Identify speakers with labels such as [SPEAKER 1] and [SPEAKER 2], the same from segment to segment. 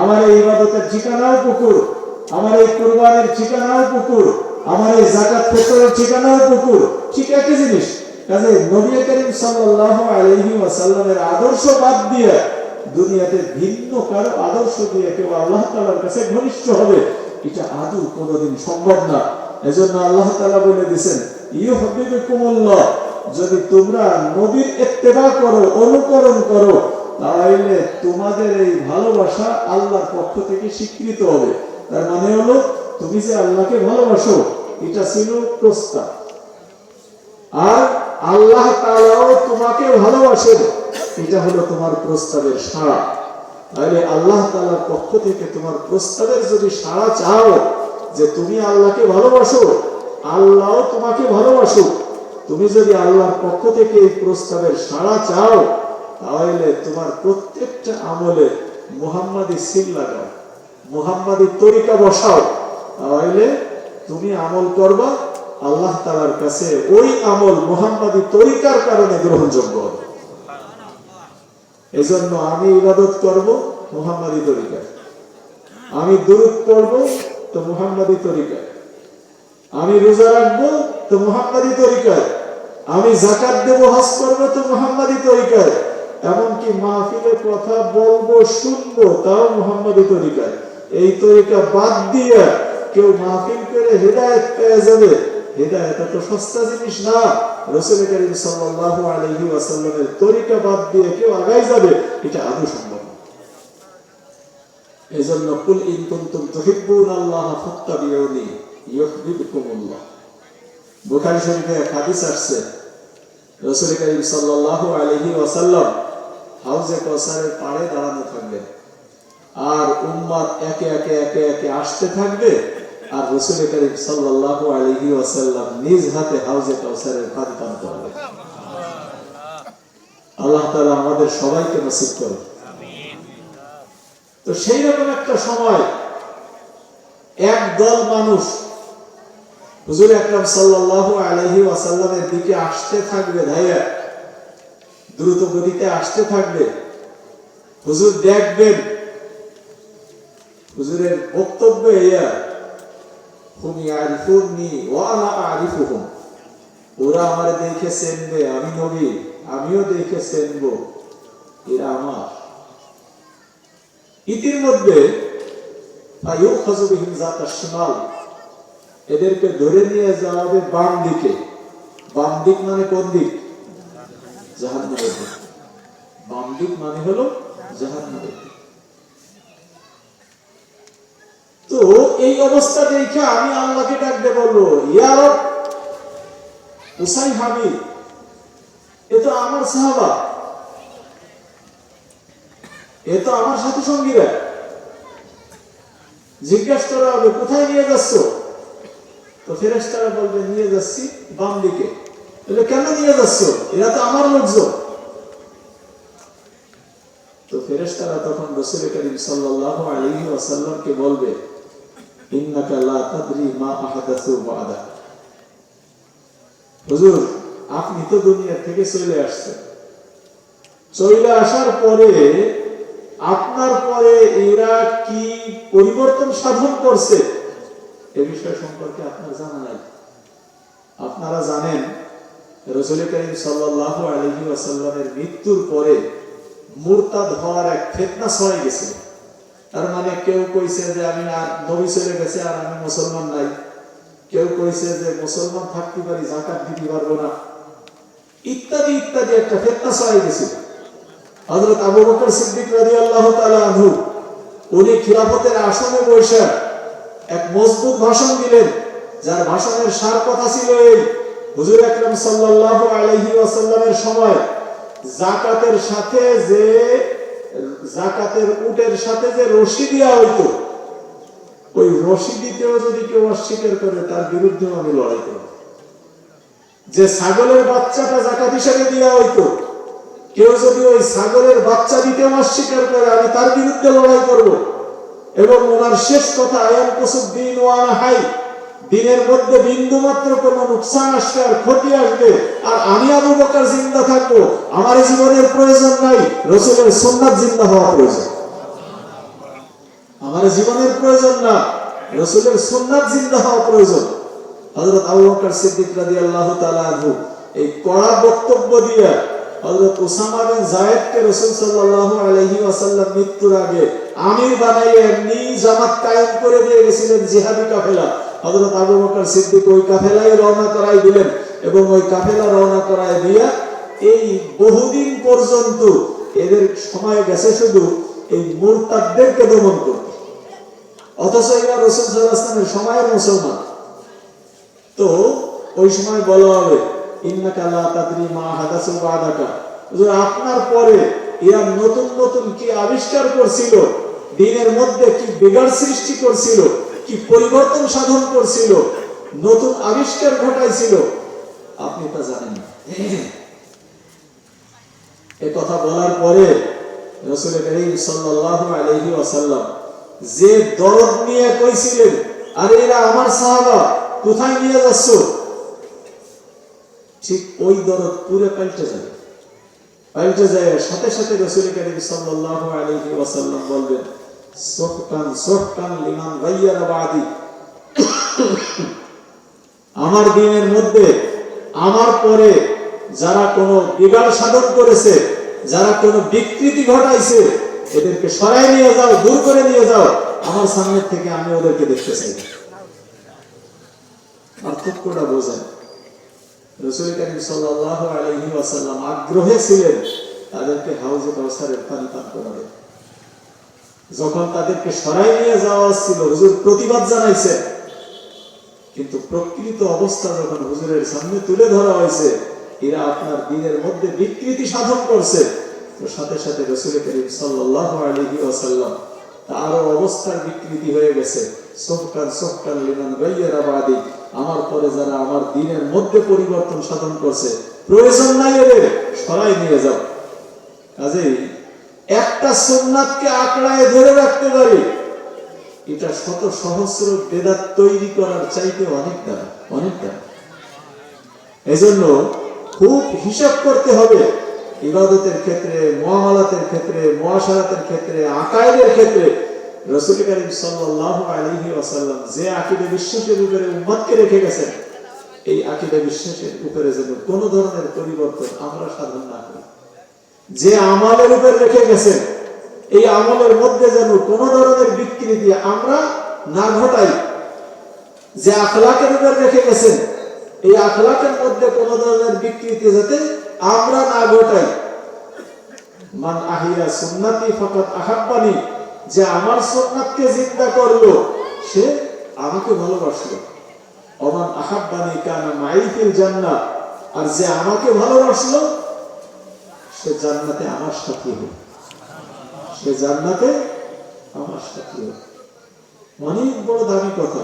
[SPEAKER 1] আমার এই ইবাদতের ঠিকানাও পুকুর আমার এই কোরবানির ঠিকানাও পুকুর আমার এই জাকাত ফেতরের ঠিকানাও পুকুর ঠিক একই জিনিস। কাজে নবী করিম সাল্লাল্লাহু আলাইহি ওয়াসাল্লামের আদর্শ বাদ দিয়ে দুনিয়াতে ভিন্ন কারও আদর্শ দিয়ে কেউ আল্লাহ তাআলার কাছে ঘনিষ্ঠ হবে, এটা আদৌ কোনোদিন সম্ভব না। এজন্য আল্লাহ তাআলা বলে দিয়েছেন ইউহিব্বুকুমুল্লাহ যদি তোমরা নবীর ইত্তেবা করো, অনুকরণ করো তাহলে তোমাদের এই ভালোবাসা আল্লাহর পক্ষ থেকে স্বীকৃত হবে। তার মানে হলো, তুমি যে আল্লাহকে ভালোবাসো, এটা ছিল প্রস্তাব। আর আল্লাহ তাআলাও তোমাকে ভালোবাসেন, এটা হলো তোমার প্রস্তাবের সাড়া। তাহলে আল্লাহ তাআলার পক্ষ থেকে তোমার প্রস্তাবের যদি সাড়া চাও, যে তুমি আল্লাহকে ভালোবাসো আল্লাহ তোমাকে ভালোবাসো তুমি যদি আল্লাহর পক্ষ থেকে এই প্রস্তাবের সাড়া চাও তাহলে তোমার প্রত্যেকটা আমলে মুহাম্মাদি সিল লাগাও, মুহাম্মাদি তরিকা বসাও। তাহলে তুমি আমল করবা, আল্লাহ তালার কাছে ওই আমল মুহাম্মাদি তরিকার কারণে গ্রহণযোগ্য হবে। এজন্য আমি ইবাদত করব মুহাম্মাদি তরিকায়। আমি দুরুদ পড়ব তো মুহাম্মাদি তরিকায়। আমি রোজা রাখব তো মুহাম্মাদি তরিকায়। আমি জাকাত দেব, হজ করব তো মুহাম্মাদি তরিকায়। এমনকি মাহফিলে কথা বলব, শুনব, তাও মুহাম্মাদি তরিকায়। এই তরিকা বাদ দিয়ে কেউ মাহফিল করে হেদায়েত পেয়ে যাবে। হেদায়েত এত সস্তা জিনিস না। রসুল করিম করিম সাল্লাল্লাহু আলাইহি ওয়াসাল্লাম হাউজে কাউসারের পাড়ে দাঁড়ানো থাকবেন আর উম্মাত একে একে একে একে আসতে থাকবে আর রাসূল করিম সাল্লাল্লাহু আলাইহি ওয়াসাল্লাম নিজ হাতে হাউজে কাউসারের পানি পান করবেন আল্লাহ তাআলা আমাদের সবাইকে নসিব করুন। তো সেই রকম একটা সময় এক দল মানুষ হুজুর আকরাম সাল্লাল্লাহু আলাইহি ওয়াসাল্লামের দিকে আসতে থাকবে ভাইয়া দ্রুত গতিতে আসতে থাকবে। হুজুর দেখবেন। হুজুরের বক্তব্য ইয়া হুম ইয়ারিফুনি ওয়া আরিফুহুম। ওরা আমার দেখে চেনবে, আমি নবী, আমিও দেখে চেনবো। এরা আমার। ইতিমধ্যে যাতা শিমাল, এদেরকে ধরে নিয়ে যাওয়া হবে বাম দিকে। বাম দিক মানে কোন দিক? মানে হলো তো এই অবস্থা দেখে আমি আল্লাহকে ডাকতে বলব, ইয়া রব উসাই হাবি এ তো আমার সাহাবা। এ তো আমার সাথী সঙ্গীরা জিজ্ঞাসা করা হবে, কোথায় নিয়ে যাচ্ছ? তো ফেরেস্তারা বলবে, নিয়ে যাচ্ছি বাম দিকে তাহলে কেন নিয়ে যাচ্ছ? এরা তো আমার লোকজন। তো ফেরেস্তারা তখন রসুল করিম সাল্লাল্লাহু আলাইহি ওয়াসাল্লামকে বলবে আপনি তো দুনিয়া থেকে চলে আসছেন। চলে আসার পরে আপনার পরে এরা কি পরিবর্তন সাধন করছে? এ বিষয় সম্পর্কে আপনার জানা নাই। আপনারা জানেন রসুল করিম সাল্লাল্লাহু আলাইহি ওয়াসাল্লামের মৃত্যুর পরে মুরতাদ হওয়ার এক ফেতনা ছড়াই গেছে। তার মানে কেউ কইছে যে আমি আর নবী চলে গেছে আর আমি মুসলমান নাই। কেউ কইছে যে মুসলমান থাকতে পারি জাকাত দিতে পারব না। ইত্যাদি ইত্যাদি একটা ফেতনা ছড়াই গেছিল হযরত আবু বকর সিদ্দিক রাদিয়াল্লাহু তাআলা আনহু, উনি খিলাফতের আসনে বসে এক মজবুত ভাষণ দিলেন, যার ভাষণের সার কথা ছিল এই হুজুর আকরাম সাল্লাল্লাহু আলাইহি ওয়াসাল্লামের সময় জাকাতের সাথে যে জাকাতের উটের সাথে যে রশি দেওয়া হইতো, ওই রশি দিতেও যদি কেউ অস্বীকার করে, তার বিরুদ্ধে আমি লড়াই করব। যে ছাগলের বাচ্চাটা জাকাত হিসেবে দেওয়া হইতো, কেউ যদি ওই ছাগলের বাচ্চা দিতে অস্বীকার করে, আমি তার বিরুদ্ধে লড়াই করব। এবং ওনার শেষ কথা আয়াম কুসুদ দিন ওয়ানা হাই দিনের মধ্যে বিন্দু মাত্র কোন নুকসান আসবে আর ক্ষতি আসবে। আর আমি আবু বকর জিন্দা থাকব, আমার জীবনের প্রয়োজন নাই, রসুলের সুন্নাত জিন্দা হওয়া প্রয়োজন। আমার জীবনের প্রয়োজন না, রসুলের সুন্নাত জিন্দা হওয়া প্রয়োজন। হযরত আবু বকর সিদ্দিক রাদিয়াল্লাহু তাআলা আনহু এই কড়া বক্তব্য দিয়ে হযরত উসামা বিন যায়েদকে রাসূল সাল্লাল্লাহু আলাইহি ওয়াসাল্লাম মৃত্যুর আগে আমির বানাইয়ে এমনি জামাত কায়েম করে দিয়ে গেছিলেন জিহাদি কাফেলা। হযরত আবু বকর সিদ্দিক ওই কাফেলায় রওনা করাই দিলেন এবং ওই কাফেলা রওনা করায় দিয়া এই বহুদিন পর্যন্ত এদের সময় গেছে শুধু এই মুরতাদদেরকে দমন করতে। অথচ এরা রসুল সাল্লাহামের সময়ের মুসলমান। তো ওই সময় বলা হবে, ইন্নাকা লা তাদরি মা হাদাসু বাদাকা। আপনার পরে এরা নতুন নতুন কি আবিষ্কার করছিল? দিনের মধ্যে কি বিগাড় সৃষ্টি করছিল? কি পরিবর্তন সাধন করছিল? নতুন আবিষ্কার ঘটাইছিল? আপনি তা জানেন এ কথা বলার পরে রসুল করিম সাল্লাল্লাহু আলাইহি ওয়াসাল্লাম যে দরদ নিয়ে কইছিলেন, আরে এরা আমার সাহাবা, কোথায় নিয়ে যাচ্ছ? ঠিক ওই দরদ পুরো পাল্টে যাবে পাল্টে যায় সাথে সাথে রসুল করিম সাল্লাল্লাহু আলাইহি ওয়াসাল্লাম বলবেন আমার দিনের মধ্যে, আমার পরে যারা কোনো বিগাড় সাধন করেছে, যারা কোনো বিকৃতি ঘটাইছে, এদেরকে সরাই নিয়ে যাও, দূর করে নিয়ে যাও, আমার সামনে থেকে আমি ওদেরকে দেখতে চাই পার্থক্যটা বোঝেন। রসুল করিম আলাইহি ওয়াসাল্লাম আগ্রহে ছিলেন তাদেরকে হাউজে কাউসারের পানি পান করাবে যখন তাদেরকে সরাই নিয়ে যাওয়া ছিল, হুজুর প্রতিবাদ জানাইছে। কিন্তু প্রকৃত অবস্থা যখন হুজুরের সামনে তুলে ধরা হয়েছে, এরা আপনার দিনের মধ্যে বিকৃতি সাধন করছে। তো সাথে সাথে রসুল করিম সাল্লাল্লাহু আলাইহি ওয়াসাল্লাম তারও অবস্থার বিকৃতি হয়ে গেছে। সফকান সফকান লিমান গাইয়ারা বাদি, আমার পরে যারা আমার দিনের মধ্যে পরিবর্তন সাধন করছে, প্রয়োজন নাই এদের, সরাই নিয়ে যাও। কাজেই একটা সুন্নাতকে আঁকড়ায় ধরে রাখতে পারি। এটা শত সহস্র বেদাত তৈরি করার চাইতে অনেক দাম অনেক দাম এজন্য খুব হিসাব করতে হবে। ইবাদতের ক্ষেত্রে মুআমালাতের ক্ষেত্রে মুআশারাতের ক্ষেত্রে, আকায়েদের ক্ষেত্রে। রাসূল করিম সাল্লাল্লাহু আলাইহি ওয়াসাল্লাম যে আকীদা বিশ্বাসের উপরে উম্মতকে রেখে গেছেন, এই আকীদা বিশ্বাসের উপরে যেন কোনো ধরনের পরিবর্তন আমরা সাধন না করি। যে আমালের উপর রেখে গেছেন, এই আমলের মধ্যে যেন কোনো ধরনের বিকৃতি আমরা না ঘটাই, যে আখলাকের উপর রেখে গেছেন, এই আখলাকের মধ্যে কোনো ধরনের বিকৃতি যাতে আমরা না ঘটাই। মান আহিয়া সুন্নাতি ফাকাত আহাব্বানি, যে আমার সুন্নাতকে জিন্দা করল, সে আমাকে ভালোবাসলো। অমান আহাব্বানি কানা মাইফিল জান্নাত, আর যে আমাকে ভালোবাসলো সে জান্নাতে আমার সাথী হবে সে জান্নাতে আমার সাথী হবে অনেক বড় দামি কথা।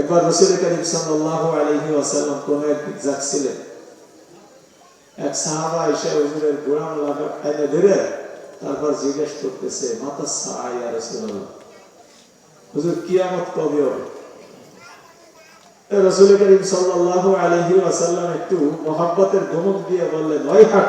[SPEAKER 1] একবার রসুল করিম সাল্লাল্লাহু আলাইহি ওয়াসাল্লাম কোন এক যাচ্ছিলেন এক সাহাবা এসে হুজুরের গোড়াম লাগা এনে ধরে তারপর জিজ্ঞেস করতেছে, মাতা সাইয়া রাসূলুল্লাহ? হুজুর, কিয়ামত কবে হবে? রসুল করিম সাল্লাল্লাহু আলাইহি ওয়াসাল্লাম একটু মহাব্বতের ধমক দিয়ে বললেন, ওই হাট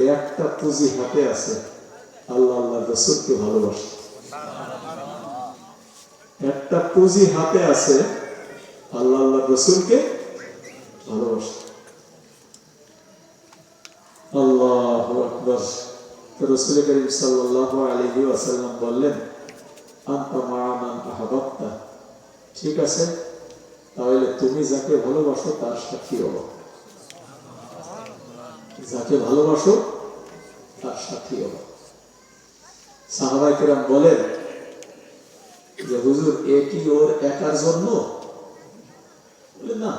[SPEAKER 1] একটা পুঁজি হাতে আছে, আল্লাহ আল্লাহ রসুলকে ভালোবাসে। একটা পুঁজি হাতে আছে, আল্লাহ আল্লাহ রসুলকে ভালোবাসে। আল্লাহ আকবর। রসুল করিম সাল্লাল্লাহু আলাইহি ওয়াসাল্লাম বললেন, আনতা মা'ামান আহাবাবতা। ঠিক আছে? তাহলে তুমি যাকে ভালোবাসো তার সাথী হও। যাকে ভালোবাসো, তার সাথী সাহাবাই কেরাম বলেন যে, হুজুর এ কি ওর একার জন্য? বলে, না,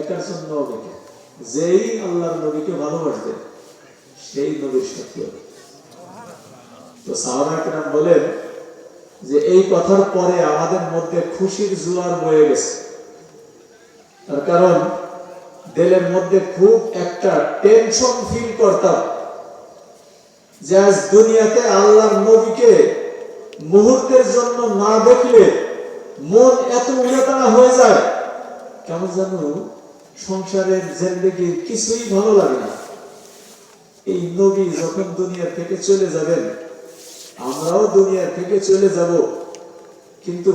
[SPEAKER 1] একার জন্য হবে? যেই আল্লাহর নবীকে ভালোবাসবে, সেই নবীর সাথী হবে তো সাহাবাই বলেন যে, এই কথার পরে আমাদের মধ্যে খুশির জোয়ার বয়ে গেছে। তার কারণ দিলের মধ্যে খুব একটা টেনশন ফিল করতাম যে আজ দুনিয়াতে আল্লাহর নবীকে মুহূর্তের জন্য না দেখলে মন এত উড়াতাড়া হয়ে যায়। কেমন জানো? সংসারের জিন্দগির কিছুই ভালো লাগে না। এই নবী যখন দুনিয়া থেকে চলে যাবেন, আমরাও দুনিয়া থেকে চলে যাব। কিন্তু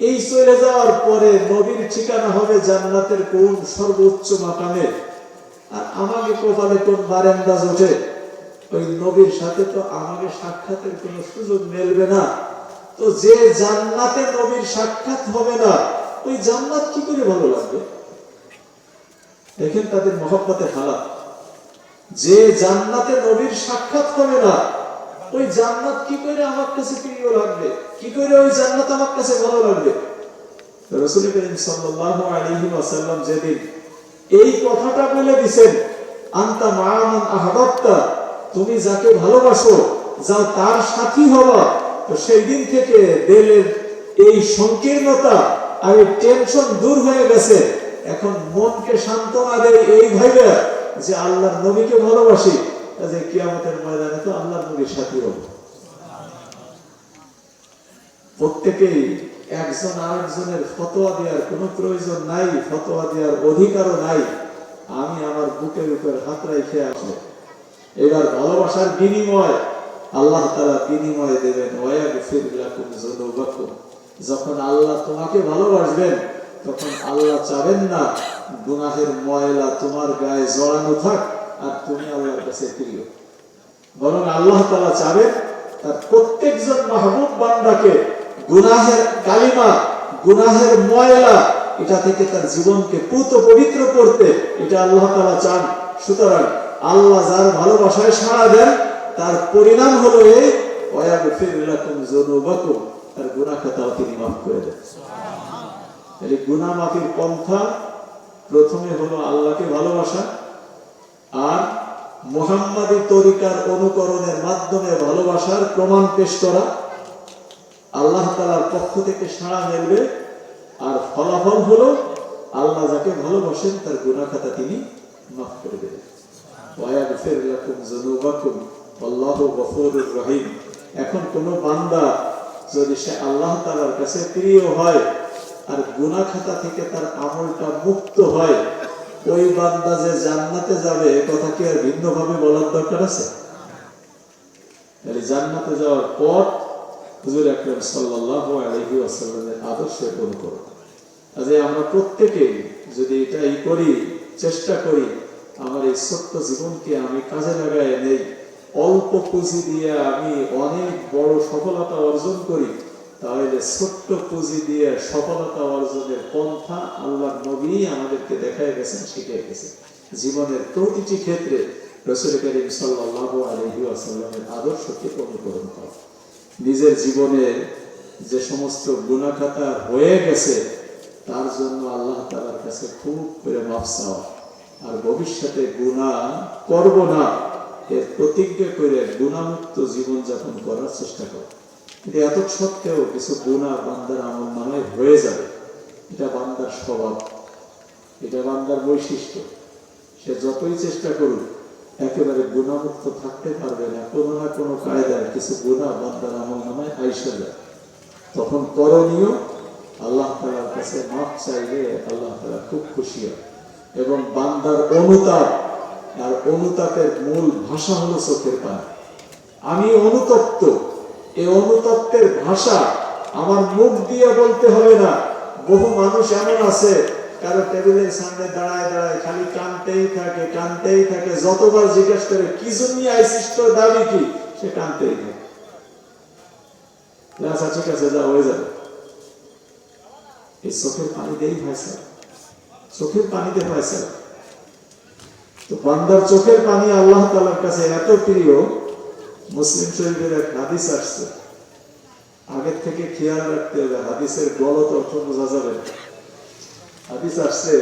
[SPEAKER 1] এই চলে যাওয়ার পরে নবীর ঠিকানা হবে জান্নাতের কোন সর্বোচ্চ মাকামে। আর আমাকে কপালে কোন বারেন্দা জোটে? ওই নবীর সাথে তো আমাকে সাক্ষাতের কোনো সুযোগ মিলবে না। তো যে জান্নাতে নবীর সাক্ষাৎ হবে না, ওই জান্নাত কি করে ভালো লাগবে? দেখেন তাদের মহব্বতের হালাত। যে জান্নাতে নবীর সাক্ষাৎ হবে না, ওই জান্নাত কি করে আমার কাছে প্রিয় লাগবে? কি করে ওই জান্নাত আমার কাছে ভালো লাগবে? রসুল করিম সাল্লাল্লাহু আলাইহি ওয়াসাল্লাম যেদিন এই কথাটা বলে দিবেন আনতা মাআমান আহাবাত্তা তুমি যাকে ভালোবাসো যাও তার সাথী হবা, তো সেই দিন থেকে দিলের এই সংকীর্ণতা আর টেনশন দূর হয়ে গেছে। এখন মনকে সান্ত্বনা দেয় এই ভাইবে যে আল্লাহর নবীকে ভালোবাসি যে কিয়ামতের ময়দানে তো আল্লাহর নবীর সাথী হব। প্রত্যেকেই একজন আরেকজনের ফতোয়া দেওয়ার কোনো প্রয়োজন নাই, ফতোয়া দেওয়ার অধিকারও নাই। আমি আমার বুকের উপর হাত রেখে আসব। এবার ভালোবাসার বিনিময়, আল্লাহ তারা বিনিময় দেবেন। যখন আল্লাহ তোমাকে ভালোবাসবেন, তখন আল্লাহ চাবেন না, গুনাহের ময়লা তোমার গায়ে জড়ানো থাক আর তুমি আল্লাহর কাছে প্রিয়। বরং আল্লাহ তাআলা চাবেন তার প্রত্যেকজন মাহবুব বান্দাকে গুনাহের কালিমা, গুনাহের ময়লা, এটা থেকে তার জীবনকে পুত পবিত্র করতে এটা আল্লাহ তাআলা চান। সুতরাং আল্লাহ যার ভালোবাসায় সাড়া দেন, তার পরিণাম হলো তার গুনাহ খাতাও তিনি মাফ করে দেন। গুনাহ মাফির পন্থা প্রথমে হলো আল্লাহকে ভালোবাসা, আর মোহাম্মদী তরিকার অনুকরণের মাধ্যমে ভালোবাসার প্রমাণ পেশ করা। আল্লাহ তালার পক্ষ থেকে সাড়া মিলবে, আর ফলাফল হলো আল্লাহ যাকে ভালোবাসেন তার গুনাহ খাতা তিনি মাফ করে এখন কোন বান্দা যদি সে আল্লাহ তাআলার কাছে প্রিয় হয় আর গুনাহ খাতা থেকে তার আমলটা মুক্ত হয়, ওই বান্দা যে জান্নাতে যাবে কথা কি আর ভিন্নভাবে বলার দরকার আছে? জান্নাতে যাওয়ার পর হুজুর আকরাম সাল্লাল্লাহু আলাইহি ওয়াসাল্লামের আদর্শের অনুকরণ কাজে আমরা প্রত্যেকেই যদি এটাই করি, চেষ্টা করি, আমার এই ছোট্ট জীবনকে আমি কাজে লাগাই নেই, অল্প পুঁজি দিয়ে আমি অনেক বড় সফলতা অর্জন করি, তাহলে ছোট্ট পুঁজি দিয়ে সফলতা অর্জনের পন্থা আল্লাহ নবী আমাদেরকে দেখায় গেছেন শিখে গেছেন। জীবনের প্রতিটি ক্ষেত্রে রসুল করিম সাল্লাল্লাহু আলাইহি ওয়াসাল্লামের আদর্শকে অনুকরণ করা। নিজের জীবনে যে সমস্ত গুণাখাতা হয়ে গেছে, তার জন্য আল্লাহ তাআলার কাছে খুব করে মাফ চাওয়া। আর ভবিষ্যতে গুণা করব না, এর প্রতিজ্ঞা করে গুণামুক্ত জীবন যাপন করার চেষ্টা করো। কিন্তু এত সত্ত্বেও কিছু গুণা বান্দার আমল নামায় হয়ে যাবে। এটা বান্দার স্বভাব, এটা বান্দার বৈশিষ্ট্য। সে যতই চেষ্টা করুক একেবারে গুণামুক্ত থাকতে পারবে না, কোনো না কোনো কায়দায় কিছু গুণা বান্দার আমল নামায় আইসা যায়। তখন করণীয়, আল্লাহ তালার কাছে মাপ চাইলে আল্লাহ তালা খুব খুশি হয়। এবং বান্দার অনুতাপ, আর অনুতাপের মূল ভাষা হলো চোখের পানি। আমি অনুতপ্ত, এই অনুতপ্তের ভাষা আমার মুখ দিয়ে বলতে হবে না, বহু মানুষ এমন আছে কারও টেবিলের সামনে দাঁড়ায় দাঁড়ায় খালি কানতেই থাকে কানতেই থাকে। যতবার জিজ্ঞেস করে, কি জন্য আইসিস তোর দাবি কি? সে কানতেই থাকে। আচ্ছা ঠিক আছে, যা, হয়ে যাবে। এই চোখের চোখের পানিতে তো বান্দার চোখের পানি আল্লাহ তালার কাছে এত প্রিয়, মুসলিম শরীফের এক হাদিস আসছে। আগের থেকে খেয়াল রাখতে হবে, হাদিসের গলত অর্থ বোঝা যাবে না। হাদিস আসছে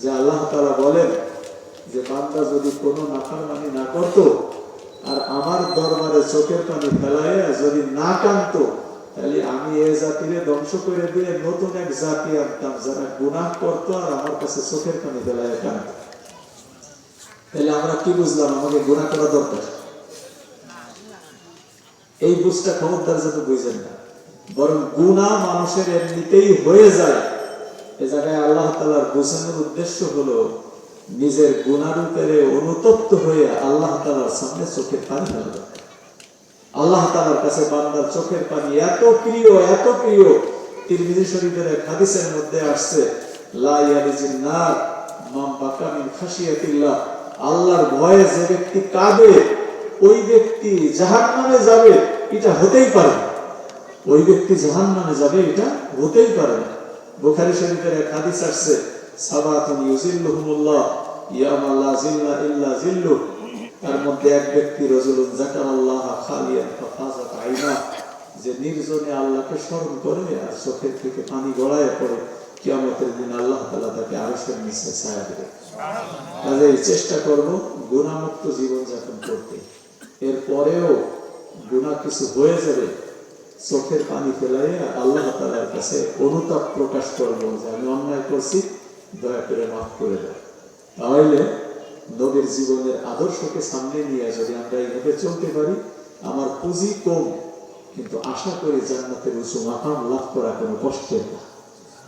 [SPEAKER 1] যে আল্লাহ তালা বলেন যে বান্দা যদি কোনো নাফারমানি না করত আর আমার দরবারে চোখের পানি ফেলাইয়া যদি না কান্ত তাহলে আমি এ জাতিরে ধ্বংস করে দিয়ে নতুন এক জাতি আনতাম যারা গুনাহ করতো আর আমার কাছে চোখের পানি ফেলাইয়া কান্ত তাহলে আমরা কি বুঝলাম? আমাকে গুনাহ করা দরকার? এই বুঝটা খবরদার জন্য বুঝেন না। বরং গুণা মানুষের এমনিতেই হয়ে যায়। এ জায়গায় আল্লাহ তালার বোঝানোর উদ্দেশ্য হলো নিজের গুণার উপরে অনুতপ্ত হয়ে আল্লাহ তালার সামনে চোখের পানি ফেলা আল্লাহ তালার কাছে বান্দার চোখের পানি এত প্রিয় এত প্রিয়। তিরমিজি শরীফের এক হাদিসের মধ্যে আসছে, লা ইয়ালিজিন নার আল্লাহর ভয়ে যে ব্যক্তি কাঁদে, ওই ব্যক্তি জাহান্নামে যাবে, এটা হতেই পারে ওই ব্যক্তি জাহান্নামে যাবে, এটা হতেই পারে না। বুখারী শরীফের এক হাদিস আসছে, সাবাতুন ইউজিল্লুহুমুল্লাহ জিল্লা ইল্লা জিল্লু তার মধ্যে এক ব্যক্তি রজুলুন যাকারাল্লাহ খালিয়ান ফাফাজাত আইনা, যে নির্জনে আল্লাহকে স্মরণ করে আর চোখের থেকে পানি গড়ায় পড়ে, কিয়ামতের দিন আল্লাহ তাআলা তাকে আরশের নিচে ছায়া দেবে। কাজেই চেষ্টা করব গুণামুক্ত জীবন যাপন করতে। এরপরেও গুণা কিছু হয়ে যাবে চোখের পানি ফেলাইয়া আল্লাহ তালার কাছে অনুতাপ প্রকাশ করব যে আমি অন্যায় করছি, দয়া করে মাফ করে দেয় তাহলে নবীর জীবনের আদর্শকে সামনে নিয়ে যদি আমরা এইভাবে চলতে পারি, আমার পুঁজি কম, কিন্তু আশা করি জান্নাতের উঁচু মাকাম লাভ করা কোনো কষ্টের না।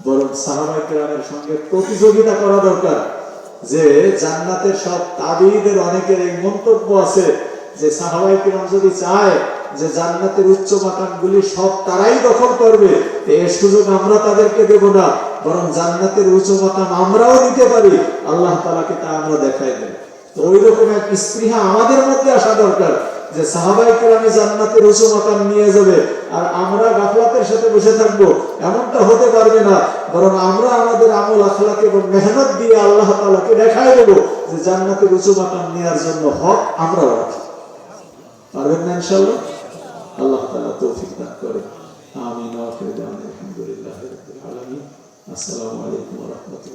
[SPEAKER 1] বরং সাহাবাই কেরামের সঙ্গে প্রতিযোগিতা করা দরকার যে জান্নাতের সব তাবিদের অনেকের এই মন্তব্য আছে যে সাহাবাই কেরাম যদি চায় যে জান্নাতের উচ্চ মাকামগুলি সব তারাই দখল করবে সুযোগ আমরা তাদেরকে দেব না, বরং জান্নাতের উচ্চ মাকাম আমরাও নিতে পারি, আল্লাহ তালাকে তা আমরা দেখাই দেব। তো ওই রকম এক স্পৃহা আমাদের মধ্যে আসা দরকার যে জান্নাতের উঁচু মাকাম নিয়ে যাবে, আর আমরা গাফলাতের সাথে বসে থাকব, এমনটা হতে পারবে না, বরং আমরা আমাদের আমল, আখলাক এবং মেহনত দিয়ে আল্লাহ তালাকে দেখাই দেবো যে জান্নাতের উঁচু মাকাম নেওয়ার জন্য হক আমরাও রাখি পারবেন না ইনশাল্লাহ আল্লাহ তালা তৌফিক দান করে আমিন ওয়া আখির দাওয়ানা আলহামদুলিল্লাহি রাব্বিল আলামিন আসসালামু আলাইকুম ওয়া রাহমাতুল্লাহি ওয়া বারাকাতুহু